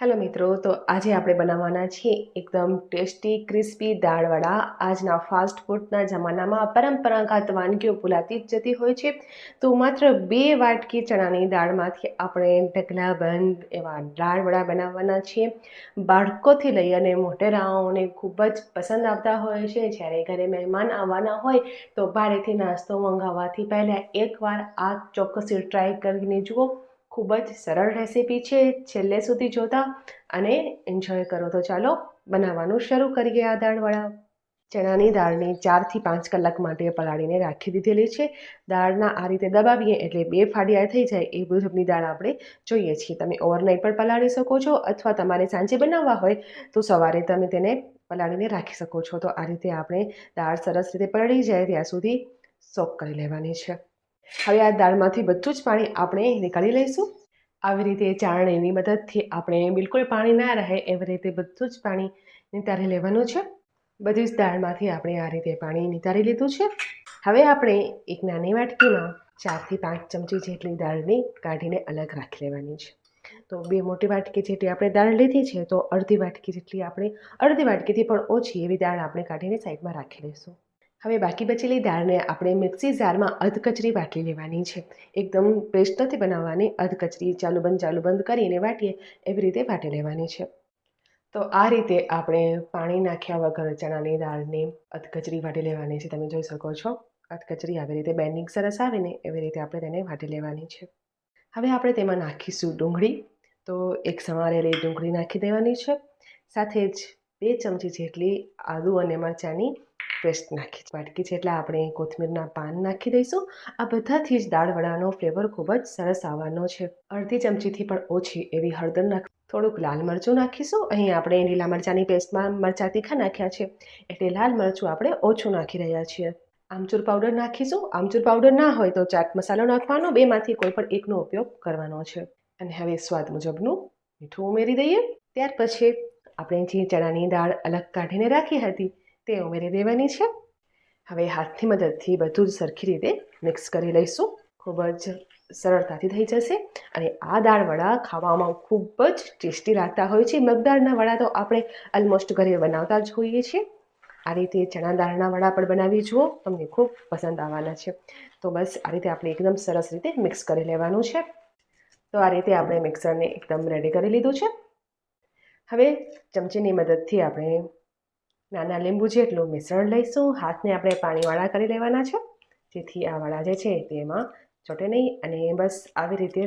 Hello મિત્રો, તો આજે આપણે બનાવવાના છીએ એકદમ ટેસ્ટી, ક્રિસ્પી દાળવડા. આજના ફાસ્ટ ફૂડના જમાનામાં પરંપરાગત વાનગીઓ ભૂલાતી જ જતી હોય છે. તો માત્ર બે વાટકી ચણાની દાળમાંથી આપણે ઢગલાબંધ એવા દાળવડા બનાવવાના છીએ. બાળકોથી લઈ અને મોટેરાઓને ખૂબ જ પસંદ આવતા હોય છે. જ્યારે ઘરે મહેમાન આવવાના હોય, તો બહારેથી નાસ્તો મંગાવવાથી પહેલાં એકવાર આ ચોક્કસ ટ્રાય કરીને જુઓ. ખૂબ જ સરળ રેસીપી છે. છેલ્લે સુધી જોતા અને એન્જોય કરો. તો ચાલો બનાવવાનું શરૂ કરીએ આ દાળવડા ચણાની દાળને ચારથી પાંચ કલાક માટે પલાળીને રાખી દીધેલી છે. દાળના આ રીતે દબાવીએ એટલે બે ફાડિયા થઈ જાય એ મુજબની દાળ આપણે જોઈએ છીએ. તમે ઓવરનાઇટ પણ પલાળી શકો છો અથવા તમારે સાંજે બનાવવા હોય તો સવારે તમે તેને પલાળીને રાખી શકો છો. તો આ રીતે આપણે દાળ સરસ રીતે પલળી જાય. ત્યાં સુધી સોક કરી લેવાની છે. હવે આ દાળમાંથી બધું જ પાણી આપણે નીકાળી લઈશું. આવી રીતે ચાળણીની મદદથી આપણે બિલકુલ પાણી ના રહે એવી રીતે બધું જ પાણી નિતારી લેવાનું છે. બધી જ દાળમાંથી આપણે આ રીતે પાણી નિતારી લીધું છે. હવે આપણે એક નાની વાટકીમાં ચારથી પાંચ ચમચી જેટલી દાળની કાઢીને અલગ રાખી લેવાની છે. તો બે મોટી વાટકી જેટલી આપણે દાળ લીધી છે, તો અડધી વાટકી જેટલી આપણે અડધી વાટકીથી પણ ઓછી એવી દાળ આપણે કાઢીને સાઈડમાં રાખી લઈશું. હવે બાકી બચેલી દાળને આપણે મિક્સી જારમાં અધકચરી વાટી લેવાની છે. એકદમ પેસ્ટ નથી બનાવવાની અધકચરી ચાલુ બંધ ચાલુ બંધ કરીને વાટીએ એવી રીતે વાટી લેવાની છે. તો આ રીતે આપણે પાણી નાખ્યા વગર ચણાની દાળને અધકચરી વાટી લેવાની છે. તમે જોઈ શકો છો, અધકચરી આવી રીતે બેન્ડિંગ સરસ આવે ને એવી રીતે આપણે તેને વાટી લેવાની છે. હવે આપણે તેમાં નાખીશું ડુંગળી. તો એક સમારેલી ડુંગળી નાખી દેવાની છે. સાથે જ બે ચમચી જેટલી આદુ અને મરચાંની પેસ્ટ નાખી વાટકી એટલે આપણે કોથમીરના પાન નાખી દઈશું. આ બધાથી જ દાળવડાનો ફ્લેવર ખૂબ જ સરસ આવવાનો છે. અડધી ચમચીથી પણ ઓછી એવી હળદર નાખ થોડુંક લાલ મરચું નાખીશું. અહીં આપણે લીલા મરચાંની પેસ્ટમાં મરચાં તીખા નાખ્યા છે. એટલે લાલ મરચું આપણે ઓછું નાખી રહ્યા છીએ. આમચૂર પાવડર નાખીશું. આમચૂર પાવડર ના હોય તો ચાટ મસાલો નાખવાનો. બેમાંથી કોઈ પણ એકનો ઉપયોગ કરવાનો છે. અને હવે સ્વાદ મુજબનું મીઠું ઉમેરી દઈએ. ત્યાર પછી આપણે જે ચણાની દાળ અલગ કાઢીને રાખી હતી તે ઉમેરી દેવાની છે હવે હાથની મદદથી બધું જ સરખી રીતે મિક્સ કરી લઈશું. ખૂબ જ સરળતાથી થઈ જશે. અને આ દાળ વડા ખાવામાં ખૂબ જ ટેસ્ટી લાગતા હોય છે. મગદાળના વડા તો આપણે ઓલમોસ્ટ ઘરે બનાવતા જ હોઈએ છીએ. આ રીતે ચણા દાળના વડા પણ બનાવી જુઓ. તમને ખૂબ પસંદ આવવાના છે. તો બસ આ રીતે આપણે એકદમ સરસ રીતે મિક્સ કરી લેવાનું છે. તો આ રીતે આપણે મિક્સરને એકદમ રેડી કરી લીધું છે. હવે ચમચીની મદદથી આપણે નાના લીંબુ જેટલું મિશ્રણ લઈશું. હાથને આપણે પાણીવાળા કરી લેવાના છે. જેથી આ વડા જે છે તેમાં ચોટે નહીં અને બસ આવી રીતે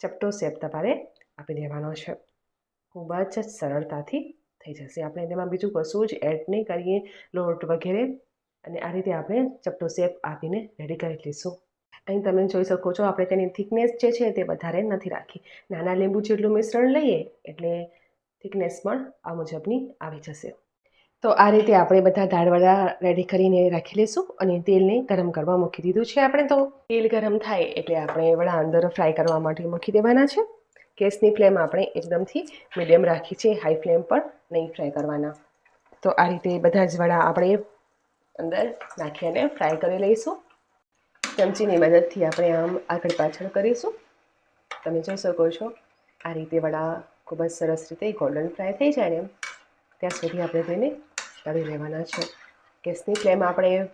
ચપટો શેપ તમારે આપી દેવાનો છે. ખૂબ જ સરળતાથી થઈ જશે. આપણે તેમાં બીજું કશું જ એડ નહીં કરીએ, લોટ વગેરે. અને આ રીતે આપણે ચપટો શેપ આપીને રેડી કરી લઈશું. અહીં તમે જોઈ શકો છો, આપણે તેની થિકનેસ જે છે તે વધારે નથી રાખી. નાના લીંબુ જેટલું મિશ્રણ લઈએ એટલે થિકનેસ પણ આ મુજબની આવી જશે. તો આ રીતે આપણે બધા દાળવડા રેડી કરીને રાખી લઈશું અને તેલને ગરમ કરવા મૂકી દીધું છે આપણે તો. તેલ ગરમ થાય એટલે આપણે વડા અંદર ફ્રાય કરવા માટે મૂકી દેવાના છે. ગેસની ફ્લેમ આપણે એકદમથી મીડિયમ રાખી છે હાઈ ફ્લેમ પર નહીં ફ્રાય કરવાના. તો આ રીતે બધા જ વડા આપણે અંદર નાખી અને ફ્રાય કરી લઈશું. ચમચીની મદદથી આપણે આમ આગળ પાછળ કરીશું. તમે જોઈ શકો છો, આ રીતે વડા ખૂબ જ સરસ રીતે ગોલ્ડન ફ્રાય થઈ જાય ને ત્યાં સુધી આપણે તેને તળી લેવાના છે. ગેસની ફ્લેમ આપણે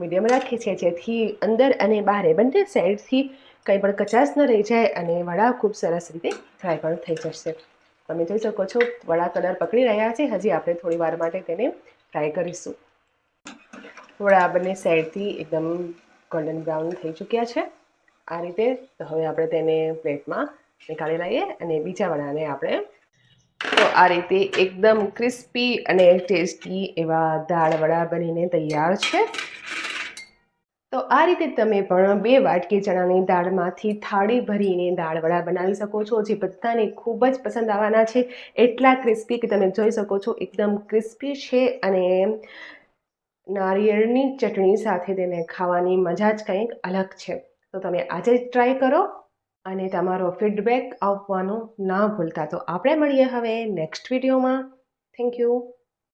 મીડિયમ રાખીએ છીએ જેથી અંદર અને બહાર બંને સાઈડથી કંઈ પણ કચાશ ન રહી જાય અને વડા ખૂબ સરસ રીતે ફ્રાય પણ થઈ જશે. તમે જોઈ શકો છો, વડા કલર પકડી રહ્યા છે. હજી આપણે થોડી વાર માટે તેને ફ્રાય કરીશું. વડા બંને સાઈડથી એકદમ ગોલ્ડન બ્રાઉન થઈ ચૂક્યા છે. આ રીતે હવે આપણે તેને પ્લેટમાં નીકાળી લઈએ અને બીજા વડાને આપણે તો આ રીતે એકદમ ક્રિસ્પી અને ટેસ્ટી એવા દાળ વડા બનીને તૈયાર છે. તો આ રીતે તમે પણ બે વાટકી ચણાની દાળમાંથી થાળી ભરીને દાળ વડા બનાવી શકો છો, જે બધાને ખૂબ જ પસંદ આવવાના છે. એટલા ક્રિસ્પી કે તમે જોઈ શકો છો, એકદમ ક્રિસ્પી છે અને નારિયેળની ચટણી સાથે તેને ખાવાની મજા જ કંઈક અલગ છે. તો તમે આજે જ ટ્રાય કરો. અને તમારો ફીડબેક આપવાનું ના ભૂલતા. તો આપણે મળીએ હવે નેક્સ્ટ વિડીયોમાં થેન્ક યુ